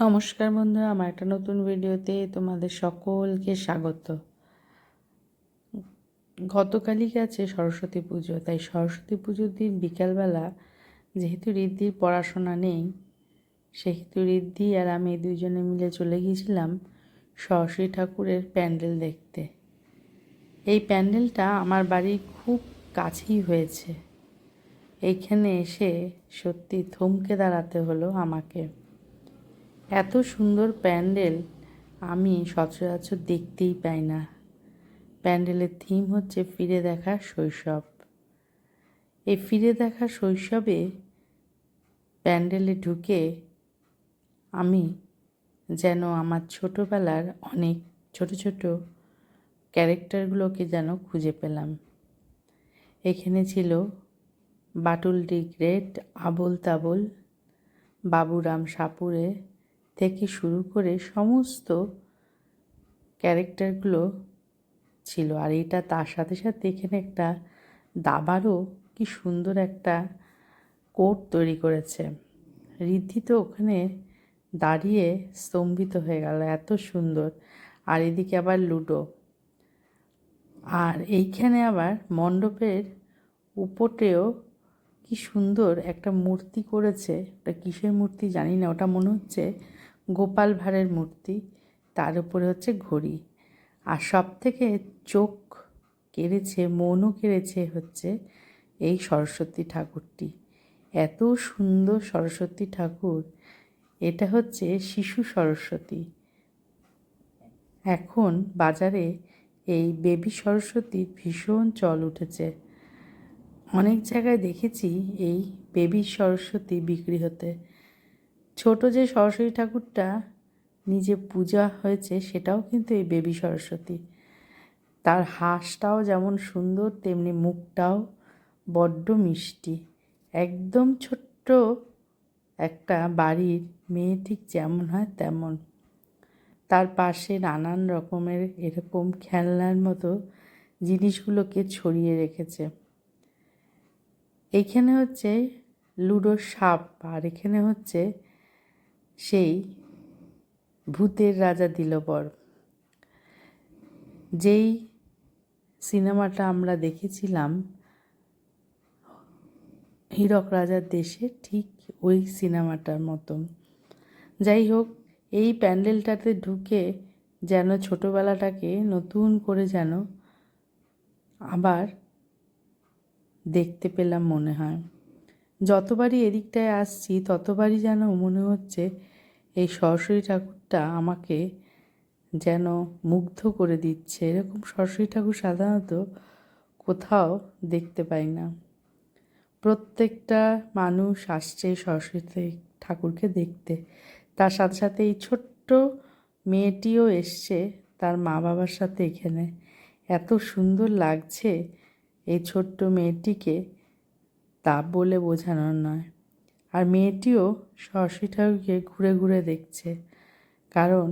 নমস্কার বন্ধুরা, আমার একটা নতুন ভিডিওতে তোমাদের সকলকে স্বাগত। গতকালই গেছে সরস্বতী পুজো, তাই সরস্বতী পুজোর দিন বিকালবেলা যেহেতু রিদ্ধির পড়াশোনা নেই, সেহেতু রিদ্ধি আর আমি দুজনে মিলে চলে গিয়েছিলাম সরস্বতী ঠাকুরের প্যান্ডেল দেখতে। এই প্যান্ডেলটা আমার বাড়ির খুব কাছেই হয়েছে। এইখানে এসে সত্যি থমকে দাঁড়াতে হলো আমাকে। এত সুন্দর প্যান্ডেল আমি সচরাচর দেখতেই পাই না। প্যান্ডেলের থিম হচ্ছে ফিরে দেখা শৈশব। এই ফিরে দেখা শৈশবে প্যান্ডেলে ঢুকে আমি যেন আমার ছোটোবেলার অনেক ছোট ছোট ক্যারেক্টারগুলোকে যেন খুঁজে পেলাম। এখানে ছিল বাটুল ডি গ্রেট, আবল তাবল, বাবুরাম সাপুরে থেকে শুরু করে সমস্ত ক্যারেক্টারগুলো ছিল। আর এটা তার সাথে সাথে এখানে একটা দাবারও কি সুন্দর একটা কোট তৈরি করেছে। ঋদ্ধি তো ওখানে দাঁড়িয়ে স্তম্ভিত হয়ে গেল, এত সুন্দর। আর এদিকে আবার লুডো। আর এইখানে আবার মণ্ডপের উপরেও কি সুন্দর একটা মূর্তি করেছে। ওটা কিসের মূর্তি জানি না, ওটা মনে হচ্ছে গোপাল ভাঁড়ের মূর্তি, তার উপরে হচ্ছে ঘড়ি। আর সব থেকে চোখ কেড়েছে, মনও কেড়েছে হচ্ছে এই সরস্বতী ঠাকুরটি। এত সুন্দর সরস্বতী ঠাকুর, এটা হচ্ছে শিশু সরস্বতী। এখন বাজারে এই বেবি সরস্বতীর ভীষণ চল উঠেছে। অনেক জায়গায় দেখেছি এই বেবি সরস্বতী বিক্রি হতে। ছোট যে সরস্বতী ঠাকুরটা নিজে পূজা হয়েছে, সেটাও কিন্তু এই বেবি সরস্বতী। তার হাঁসটাও যেমন সুন্দর, তেমনি মুখটাও বড্ড মিষ্টি। একদম ছোট্ট একটা বাড়ির মেয়ে ঠিক যেমন হয় তেমন। তার পাশে নানান রকমের এরকম খেলনার মতো জিনিসগুলোকে ছড়িয়ে রেখেছে। এইখানে হচ্ছে লুডো সাপ, আর এখানে হচ্ছে সেই ভূতের রাজা দিলবর যেই সিনেমাটা আমরা দেখেছিলাম, হীরক রাজার দেশে ঠিক ওই সিনেমাটার মতন যাই হোক, এই প্যান্ডেলটাতে ঢুকে যেন ছোটোবেলাটাকে নতুন করে যেন আবার দেখতে পেলাম মনে হয়। যতবারই এদিকটায় আসছি, ততবারই যেন মনে হচ্ছে এই সরস্বতী ঠাকুরটা আমাকে যেন মুগ্ধ করে দিচ্ছে। এরকম সরস্বতী ঠাকুর সাধারণত কোথাও দেখতে পাই না। প্রত্যেকটা মানুষ আসছে সরস্বতী ঠাকুরকে দেখতে। তার সাথে সাথে এই ছোট্ট মেয়েটিও এসছে তার মা বাবার সাথে এখানে। এত সুন্দর লাগছে এই ছোট্ট মেয়েটিকে। তা বলে বোঝানোর নয়। আর মেয়েটিও সরস্বতী ঠাকুরকে ঘুরে ঘুরে দেখছে। কারণ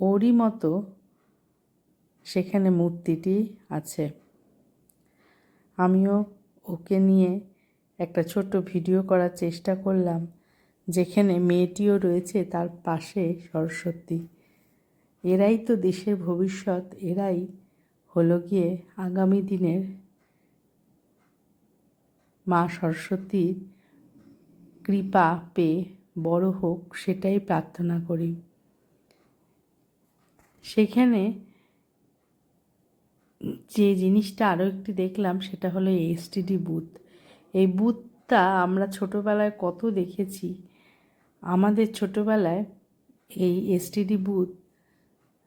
ওরই মতো সেখানে মূর্তিটি আছে। আমিও ওকে নিয়ে একটা ছোট্ট ভিডিও করার চেষ্টা করলাম, যেখানে মেয়েটিও রয়েছে তার পাশে সরস্বতী। এরাই তো দেশের ভবিষ্যৎ, এরাই হলো গিয়ে আগামী দিনের মা সরস্বতীর কৃপা পেয়ে বড় হোক সেটাই প্রার্থনা করি। সেখানে যে জিনিসটা আরও একটি দেখলাম সেটা হলো এসটিডি বুথ। এই বুথটা আমরা ছোটোবেলায় কত দেখেছি। আমাদের ছোটোবেলায় এই এসটিডি বুথ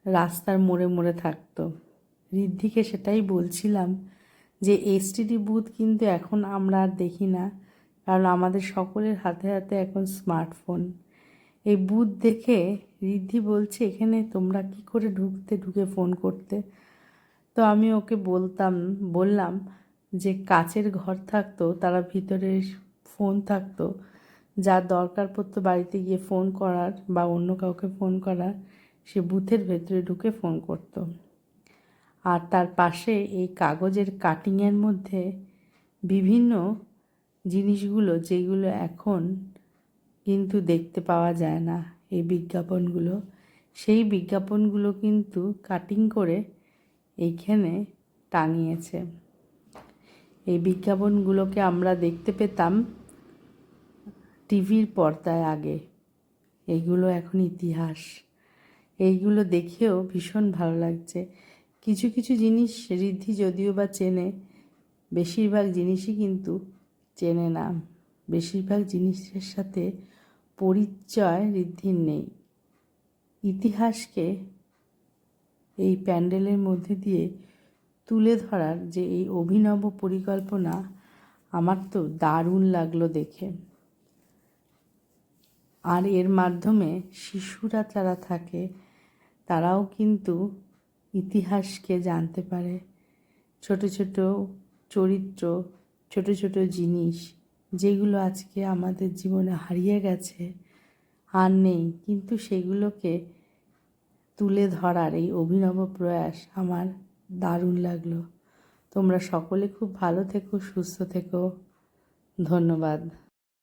রাস্তার মোড়ে মোড়ে থাকতো। ঋদ্ধিকে সেটাই বলছিলাম যে এসটিডি বুথ কিন্তু এখন আমরা আর দেখি না, কারণ আমাদের সকলের হাতে হাতে এখন স্মার্টফোন এই বুথ দেখে ঋদ্ধি বলছে, এখানে তোমরা কি করে ঢুকতে, ঢুকে ফোন করতে? তো আমি ওকে বলতাম, বললাম যে কাচের ঘর থাকতো, তারা ভিতরে ফোন থাকতো যার দরকার পড়তো বাড়িতে গিয়ে ফোন করার বা অন্য কাউকে ফোন করার, সে বুথের ভেতরে ঢুকে ফোন করতো। আর তার পাশে এই কাগজের কাটিংয়ের মধ্যে বিভিন্ন জিনিসগুলো যেগুলো এখন কিন্তু দেখতে পাওয়া যায় না এই বিজ্ঞাপনগুলো। সেই বিজ্ঞাপনগুলো কিন্তু কাটিং করে এইখানে টাঙিয়েছে। এই বিজ্ঞাপনগুলোকে আমরা দেখতে পেতাম টিভির পর্দায় আগে। এইগুলো এখন ইতিহাস। এইগুলো দেখেও ভীষণ ভালো লাগছে। কিছু কিছু জিনিস ঋদ্ধি যদিও বা চেনে, বেশিরভাগ জিনিসই কিন্তু চেনে না। বেশিরভাগ জিনিসের সাথে পরিচয় ঋদ্ধির নেই। ইতিহাসকে এই প্যান্ডেলের মধ্যে দিয়ে তুলে ধরার যে এই অভিনব পরিকল্পনা, আমার তো দারুণ লাগল দেখে। আর এর মাধ্যমে শিশুরা যারা থাকে, তারাও কিন্তু ইতিহাসকে জানতে পারে। ছোট ছোট চরিত্র, ছোট ছোট জিনিস, যেগুলো আজকে আমাদের জীবনে হারিয়ে গেছে, আর নেই, কিন্তু সেগুলোকে তুলে ধরার এই অভিনব প্রয়াস আমার দারুণ লাগল। তোমরা সকলে খুব ভালো থেকো, সুস্থ থেকো। ধন্যবাদ।